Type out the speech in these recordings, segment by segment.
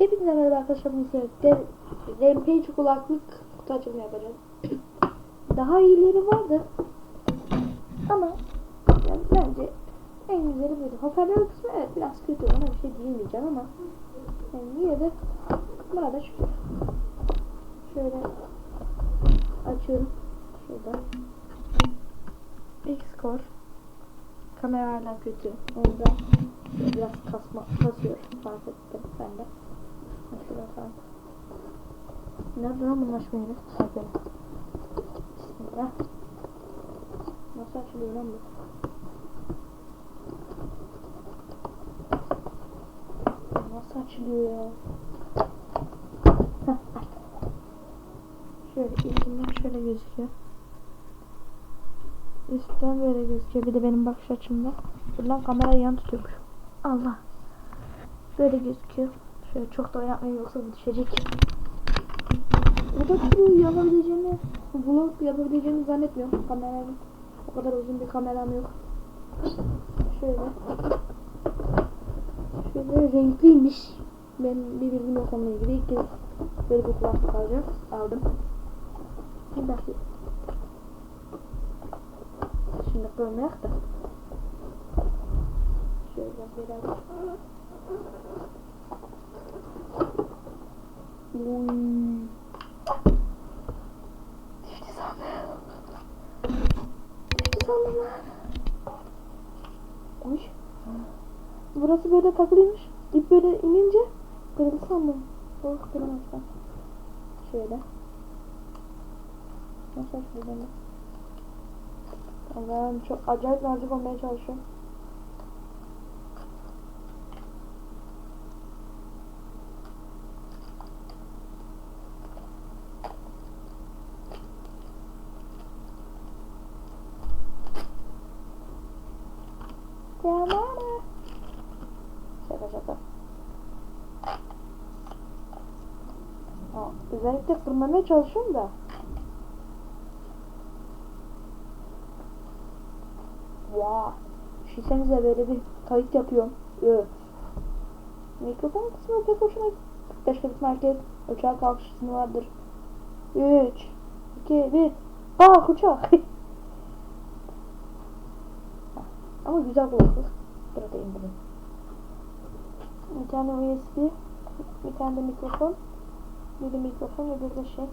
Hepinize merhaba arkadaşlar. Rampage kulaklık kutu açılımı yapacağız. Daha iyileri vardı. Ama yani bence en güzeli buydu. Hoparlör kısmı evet biraz kötü. Ona bir şey diyemeyeceğim ama yani yine de buna da şükür. Şöyle açıyorum. Şurada. X-Core. Kamera hala kötü. Onda biraz kasma, kasıyor. Fark ettim ben de. Şurada falan. Nerede lan bunun açma yeri? Aferin. Bismillah. Nasıl açılıyor lan bu? Nasıl açılıyor ya? Şöyle içinden şöyle gözüküyor. Üstten böyle gözüküyor. Bir de benim bakış açımda. Buradan kamerayı yan tutuyormuş. Allah. Böyle gözüküyor. Şöyle çok da oynatmayın yoksa bu düşecek. Burada şu yapabileceğini, vlog yapabileceğini zannetmiyorum. Kameranın o kadar uzun bir kameram yok. Şöyle. Şöyle renkliymiş. Ben bir bilgim yok onunla ilgili. İlk kez böyle bir kulaklık alacağım. Aldım. Bir dakika. Şimdi koymayak da. Şöyle biraz. Uy. Düştü sandım. Düştü sandım lan. Burası böyle takılıymış. Dip böyle inince kırıldı sandım. Oh kırılmışlar. Şöyle. Nasıl açılıyor Allah'ım çok acayip nazik olmaya çalışıyorum. Yamana. Şaka şaka. Aa, özellikle tırmanmaya çalışıyorum da. Vaa. Düşünsenize böyle bir kayıt yapıyorum. Öf. Mikrofon kısmı pek hoşuma. 45 kırık merkez. Uçağa kalkış izni vardır. 3 2 1 Aa uçak. Ama güzel kulaklık. Burada indireyim. Bir tane USB. Bir tane de mikrofon. Bir de mikrofon ve bir de şey.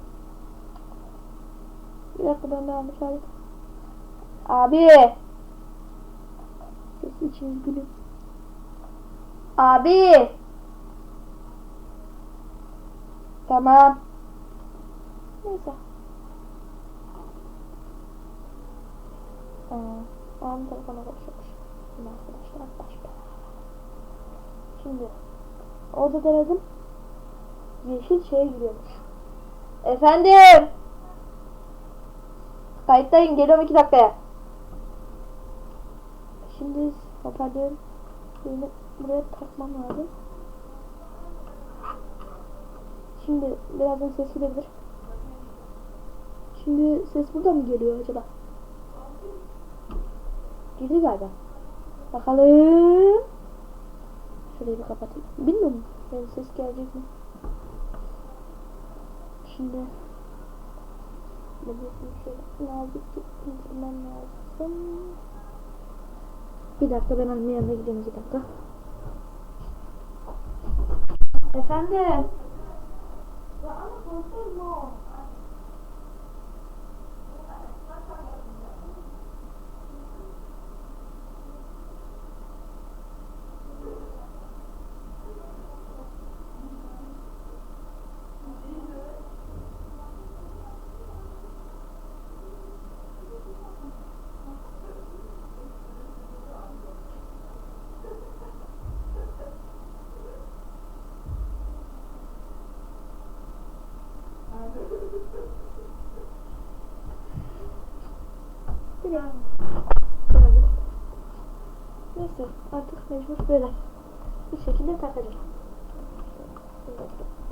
Bir dakika ben yanlış aldım. Abi. Sesi içimiz gülüyor. Abi. Tamam. Neyse. Aa, ben telefona konuşuyormuş. Şimdi arkadaşlar başka. Şimdi orada denedim. Yeşil şeye giriyormuş. Efendim. Kayıttayım geliyorum iki dakikaya. Şimdi hoparlör şeyini buraya takmam lazım. Şimdi birazdan ses gidebilir. Şimdi ses burada mı geliyor acaba? Girdi galiba. Bakalım. Şurayı bir kapatayım. Bilmiyorum. Yani ses gelecek mi? Şimdi Bunu şöyle nazikçe indirmem lazım. Bir dakika ben annemin yanına gideyim bir dakika. Efendim. Biliyorum. Olabilir. Neyse artık mecbur böyle bir şekilde takacağım.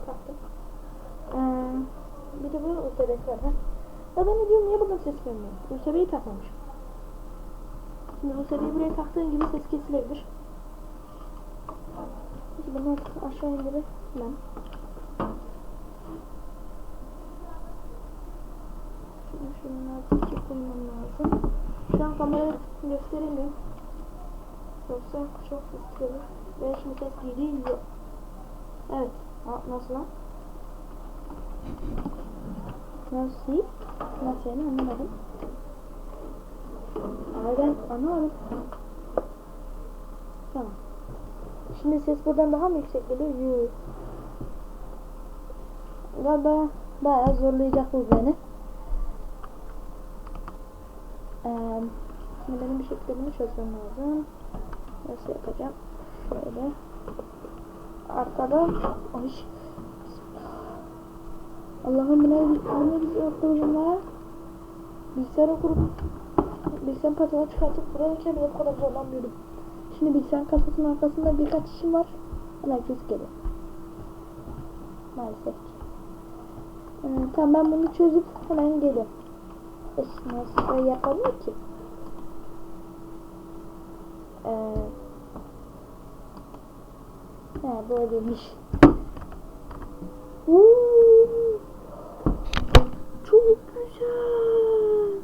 Taktım. Ee, bir de bu USB var. Ha? Ya ben de diyorum niye buradan ses gelmiyor? USB'yi takmamış. Şimdi USB'yi buraya taktığın gibi ses kesilebilir. Peki bunu artık aşağı indirip Ben. Şimdi şunları çekip lazım. Şu an kamerayı gösteremiyorum. Yoksa çok gelir. Ve şimdi ses geliyor. Evet. Ha, nasıl lan? Nasıl? Nasıl yani anlamadım. Ama ben anlamadım. Tamam. Şimdi ses buradan daha mı yüksek geliyor? Yuh. Galiba bayağı zorlayacak bu beni. Ee, bunu çözmem lazım. Nasıl yapacağım? Şöyle. Arkada. Ay. Allah'ım bu ne? Yaptığım var. Bilgisayarı kurup bilgisayarın patını çıkartıp kurarken bile bu kadar zorlanmıyordum. Şimdi bilgisayarın kasasının arkasında birkaç işim var. Hemen ses geliyor. Maalesef. Ee, tamam ben bunu çözüp hemen geliyorum. Eş nasıl yapamıyor ki? Ee, he böyleymiş. Oo, çok güzel.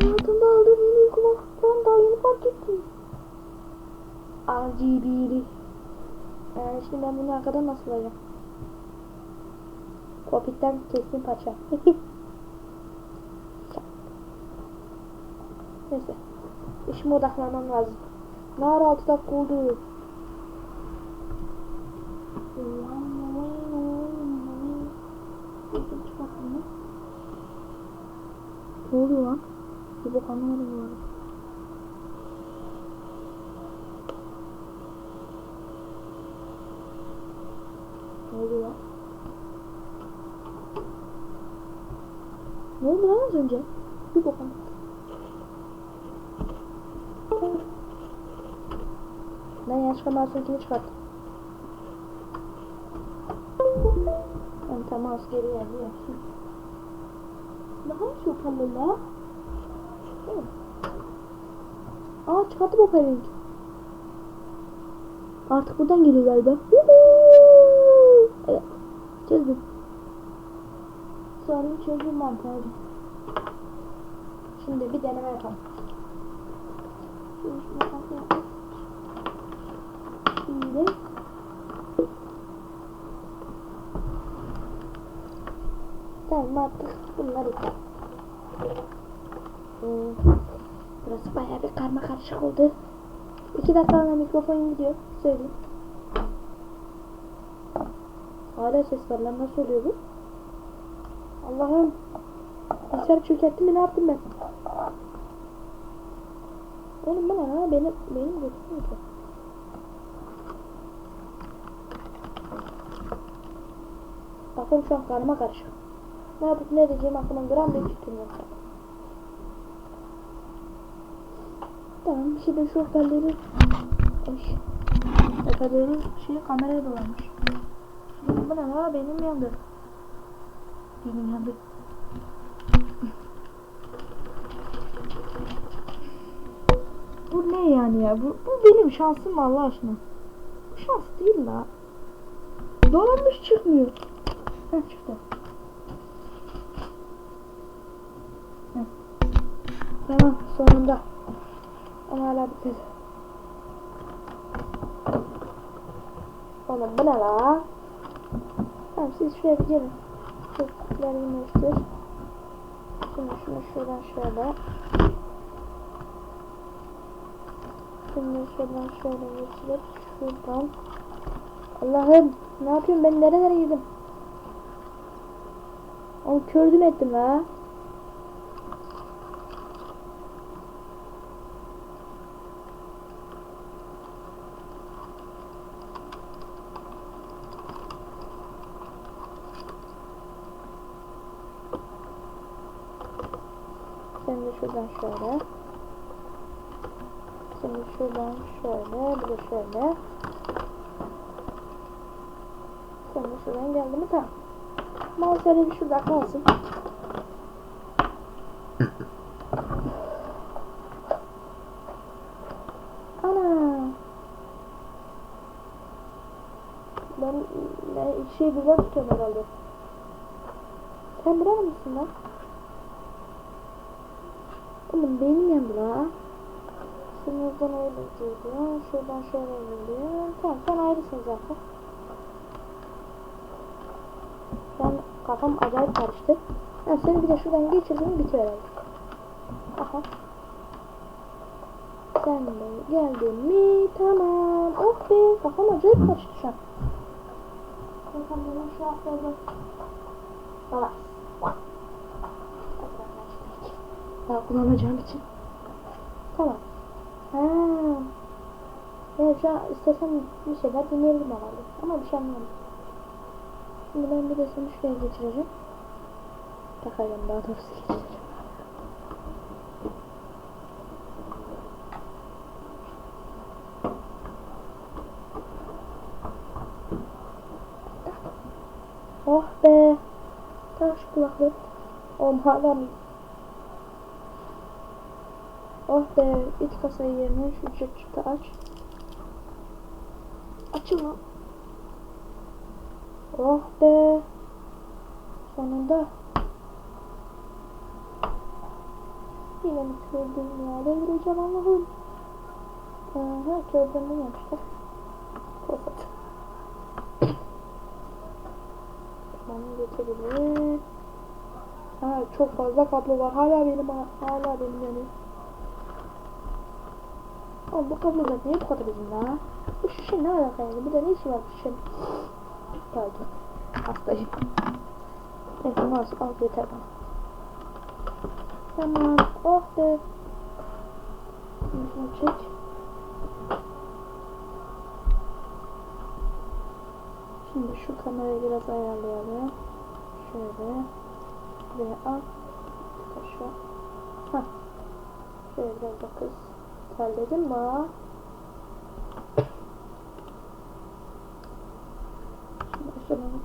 Hayatımda aldığım en iyi kulaklıktan daha yeni fark ettim. RGB'li. Ee, şimdi ben bunu arkadan nasıl alacağım? Kokpitten kestim parça. Neyse. İşime odaklanmam lazım. Nar 6 dakika oldu. Ne oluyor lan? Bir bok anlamadım bu arada. Ne oluyor lan? Ne oldu lan az önce? Bir bok anlamadım. Mouse'unkini çıkarttım. Yani mouse geri geldi ya. Daha mı çok la? Değil mi? Aa çıkarttım o parayı. Artık buradan geliyor galiba. Evet. Çözdüm. Sorunu çözdüm mantığı. Şimdi bir deneme yapalım. Şimdi şunu. Şimdi Tamam artık bunları yıkar. Hmm. Burası bayağı bir karma karışık oldu. İki dakika sonra mikrofon gidiyor. Söyleyeyim. Hala ses var lan nasıl oluyor bu? Allah'ım. Bilgisayarı çökerttim mi ne yaptım ben? Oğlum bana ha benim benim götürmüyor. Kafam şu an karma karışık. Ne yapıp ne edeceğim aklıma gram bir fikrim yok. Tamam şimdi şu hoparlörü Oy. Hoparlörü şey kameraya dolanmış. Şimdi bu ne la benim yandı. Benim yandı. Bu ne yani ya? Bu, bu benim şansım Allah aşkına? Bu şans değil la. Dolanmış çıkmıyor. Heh çıktı. Heh. Tamam sonunda. Ama hala bitmedi. Oğlum bu ne la? Tamam siz şuraya bir gelin. Çocukları yumuştur. Şimdi şunu şuradan şöyle. Şimdi şuradan şöyle geçirip şuradan. Allah'ım ne yapıyorum ben nerelere girdim? Onu kördüm ettim ha. Şimdi şuradan şöyle. Şimdi şuradan şöyle, bir de şöyle. Şimdi şuradan geldi mi tamam. Mouse bir şurada kalsın. Ana. Ben, ben şey güzel tutuyorum herhalde. Sen birer misin lan? Oğlum beynim yandı la. Sınırdan öyle gidiyor. Şuradan şöyle gidiyor. Tamam sen ayrısın zaten. Ben kafam acayip karıştı. Ben seni bir de şuradan geçirdim bitiyor Aha. Sen de geldin mi? Tamam. Oh be kafam acayip karıştı şu an. Kankam benim şu atladı. Baba. Daha kullanacağım için. Tamam. Ha. Evet şu an istesem bir şeyler dinleyebilirim herhalde. Ama bir şey anlamadım. Şimdi ben bir de seni şuraya geçireceğim. Takacağım daha doğrusu geçireceğim. Oh be. Taş kulaklık. Oğlum hala mı? Oh be. İç kasayı yerine şu çıt çıtı aç. Açılma. Oh be. Sonunda. Yine mi kırdım ya? Devireceğim Allah'ım. Aha kırdığımı yapmışlar. Kapat. Tamam geçebilir. Ha çok fazla kablo var. Hala benim hala benim yani. Oğlum bu kablo zaten niye bu kadar uzun la? Bu şişe ne alaka yani? Bir de ne işi var bu şişenin? Pardon. Hastayım. Neyse varsa al yeter bana. Tamam. Oh. Şimdi şunu çek. Şimdi şu kamerayı biraz ayarlayalım. Şöyle. Buraya al. Şu. Hah. Şöyle biraz da kız. Terledin mi? ha? Şimdi şunun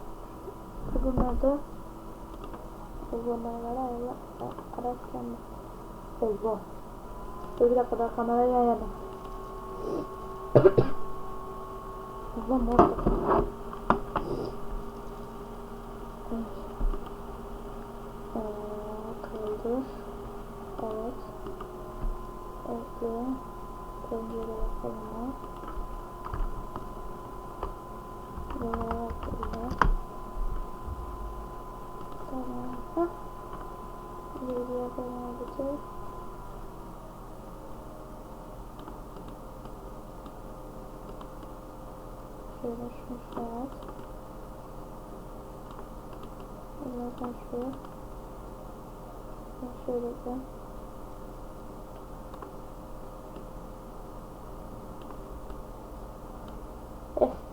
bunlarda uygulamaları ayarla. Araçlanma. Allah. Dur bir dakika daha kamerayı ayarla. Allah mordu. Evet. Ee, kaldır. Evet. Ekle. Pencere yapalım. Buraya yapalım. Tamam. Hah. Bir yapalım. Bitir. Şöyle. Zaten şuraya. Şöyle de.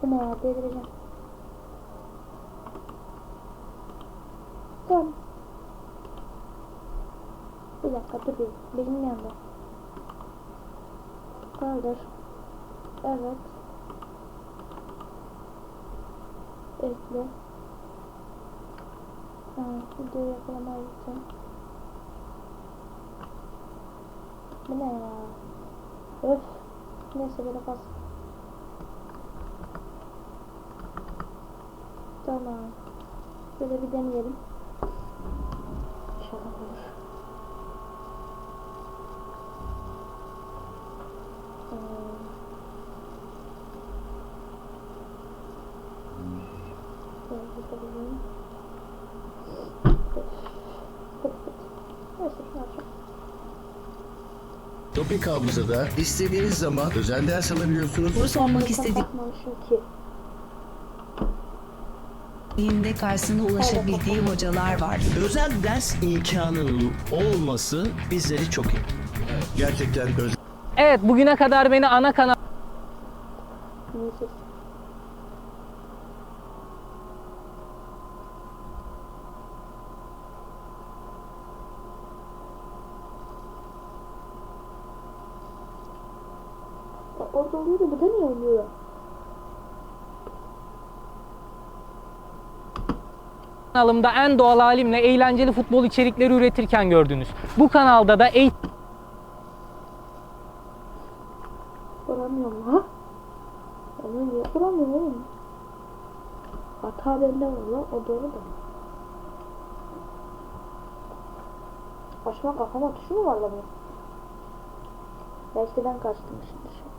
Ne ya delireceğim. Tamam. Bir dakika dur bir. Benim yanında. Kaldır. Evet. Ekle. Ha, video yakalamaya gideceğim. Bu ne ya? Öf. Neyse böyle bas. Tamam. Şöyle bir deneyelim. İnşallah olur. Ee, şöyle Topik Hafıza'da istediğiniz zaman özel ders alabiliyorsunuz. Soru sormak Bakmamışım ki. karşısına ulaşabildiği hocalar var. Özel ders imkanının olması bizleri çok iyi. Gerçekten özel Evet bugüne kadar beni ana kanal Neyse. Ya Orada oluyor da burada niye oluyor? Kanalımda en doğal halimle eğlenceli futbol içerikleri üretirken gördünüz. Bu kanalda da eğitim Soramıyorum ha. Onu niye soramıyorum oğlum? Hata bende var lan. O doğru da. Başıma kafama tuşu mu var lan? Belki ben kaçtım şimdi.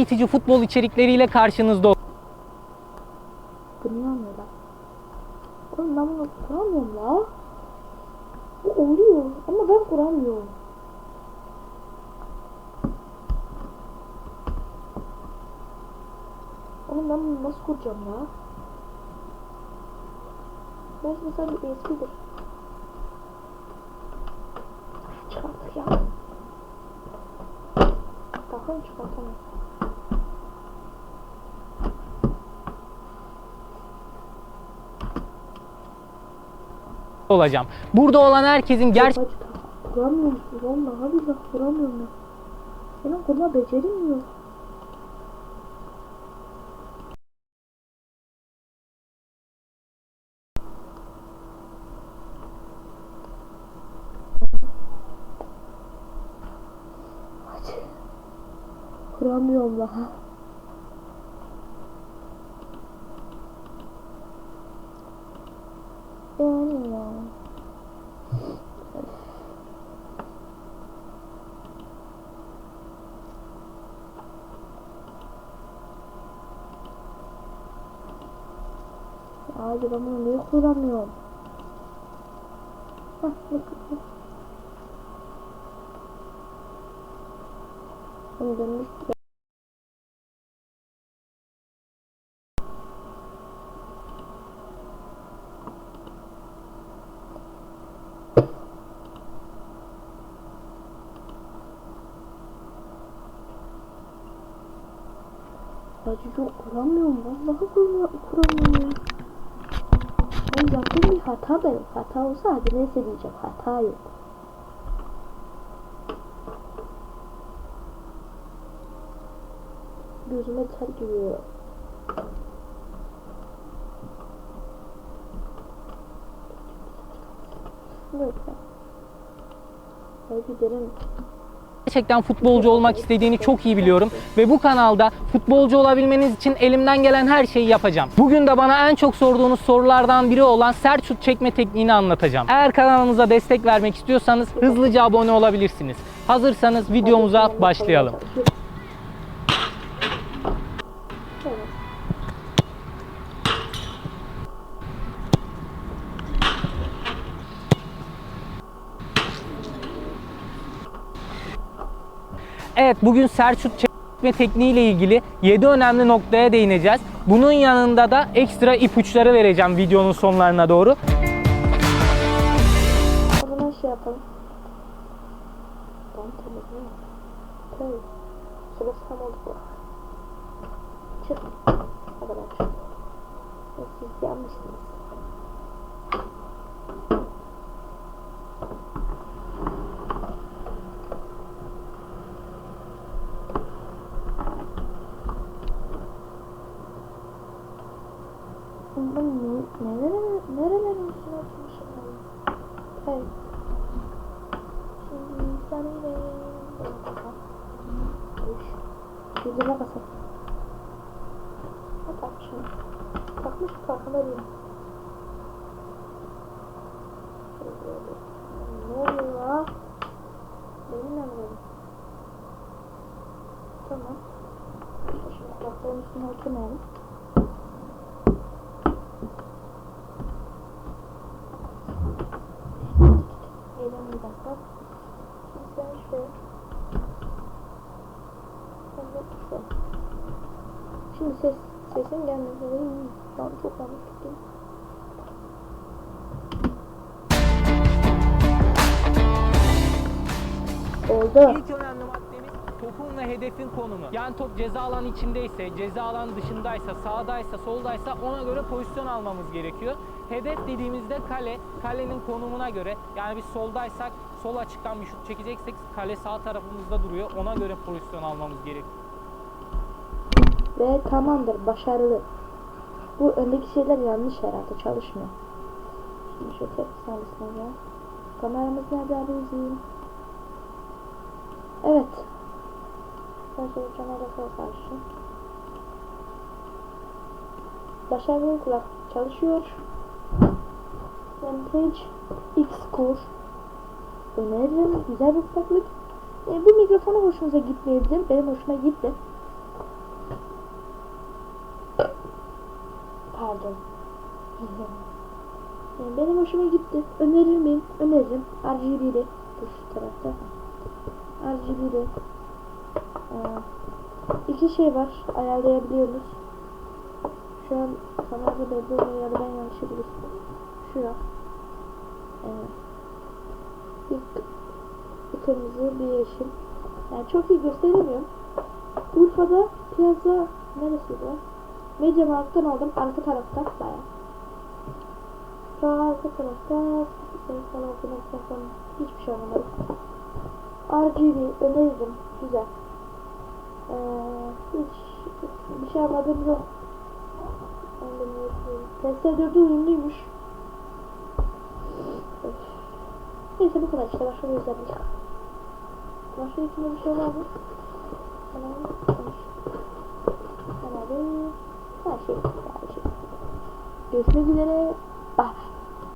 Eğitici futbol içerikleriyle karşınızda olmuyor lan? Oğlum ben bunu kuramıyorum la. Bu oluyor ama ben kuramıyorum. Oğlum ben bunu nasıl kuracağım ya? Ben şimdi sadece eskidir. Çıkarttık ya. Bakın çıkartamıyorum. Olacağım. Burada olan herkesin gerçek Kuramıyorum. Vallahi billahi kuramıyorum ben. Benim kurma becerim yok. Kuramıyorum daha. Yani ya. Ben bunu niye kuramıyorum? Hah, ne kadar. Bunu dönmüş. Acı çok kuramıyorum. Vallahi kuramıyorum ya. Yaptığım bir hata da yok. Hata olsa hadi neyse diyeceğim. Hata yok. Gözüme ter giriyor. Lütfen. Hadi derim. Gerçekten futbolcu olmak istediğini çok iyi biliyorum ve bu kanalda futbolcu olabilmeniz için elimden gelen her şeyi yapacağım. Bugün de bana en çok sorduğunuz sorulardan biri olan sert şut çekme tekniğini anlatacağım. Eğer kanalımıza destek vermek istiyorsanız hızlıca abone olabilirsiniz. Hazırsanız videomuza başlayalım. Evet. Bugün sert şut çekme tekniği ile ilgili 7 önemli noktaya değineceğiz. Bunun yanında da ekstra ipuçları vereceğim videonun sonlarına doğru. Zaman şey yapalım. Sırası tam oldu bu. Çık. Kadar. Ya Siz yanlışsınız. Ben ne, neler, nereler olsun atmışım ben. Hayır. Şimdi Uş. Yüzüne basın. Ne takmışım? Takmış farkında değilim. Ne oluyor ya? Benimle mi dedim? Tamam. Şimdi kulakların üstüne oturmayalım. Eylem bir dakika. Şimdi sen şuraya. Sen de şuraya. Şimdi ses, lazım. Şu an çok yanlış tuttum. Oldu. İlk önemli maddemiz topun ve hedefin konumu. Yani top ceza alanı içindeyse, ceza alanı dışındaysa, sağdaysa, soldaysa ona göre pozisyon almamız gerekiyor. Hedef dediğimizde kale, kalenin konumuna göre yani biz soldaysak sol açıktan bir şut çekeceksek kale sağ tarafımızda duruyor. Ona göre pozisyon almamız gerekiyor. Ve tamamdır başarılı. Bu öndeki şeyler yanlış herhalde çalışmıyor. Şimdi şu tek saniye. Kameramız nerede abi izleyeyim. Evet. Şöyle kamera karşı. Başarılı kulak çalışıyor. Rampage X Core. Öneririm. Güzel bir kulaklık. E, bu mikrofonu hoşunuza gitmeyebilir. Benim hoşuma gitti. Pardon. Yani benim hoşuma gitti. Önerir miyim? Öneririm. RGB'li. Şu tarafta. RGB'li. Ee, iki şey var. Ayarlayabiliyoruz. Şu an kamerada belli oluyor ya da ben yanlış yapıyorum. Şura. Ee, bir, bir kırmızı, bir yeşil. Yani çok iyi gösteremiyorum. Urfa'da piyasa neresi bu? Medya Markt'tan aldım. Arka tarafta baya. An arka tarafta sana okumaktan sonra hiçbir şey anlamadım. RGB öneririm. Güzel. Ee, hiç bir şey anladım yok. PS4'e uyumluymuş. Neyse bu kadar işte başka bir özellik. Başka içinde bir şey var mı? Tamam. Konuş. Herhalde her şey. Her. Görüşmek üzere.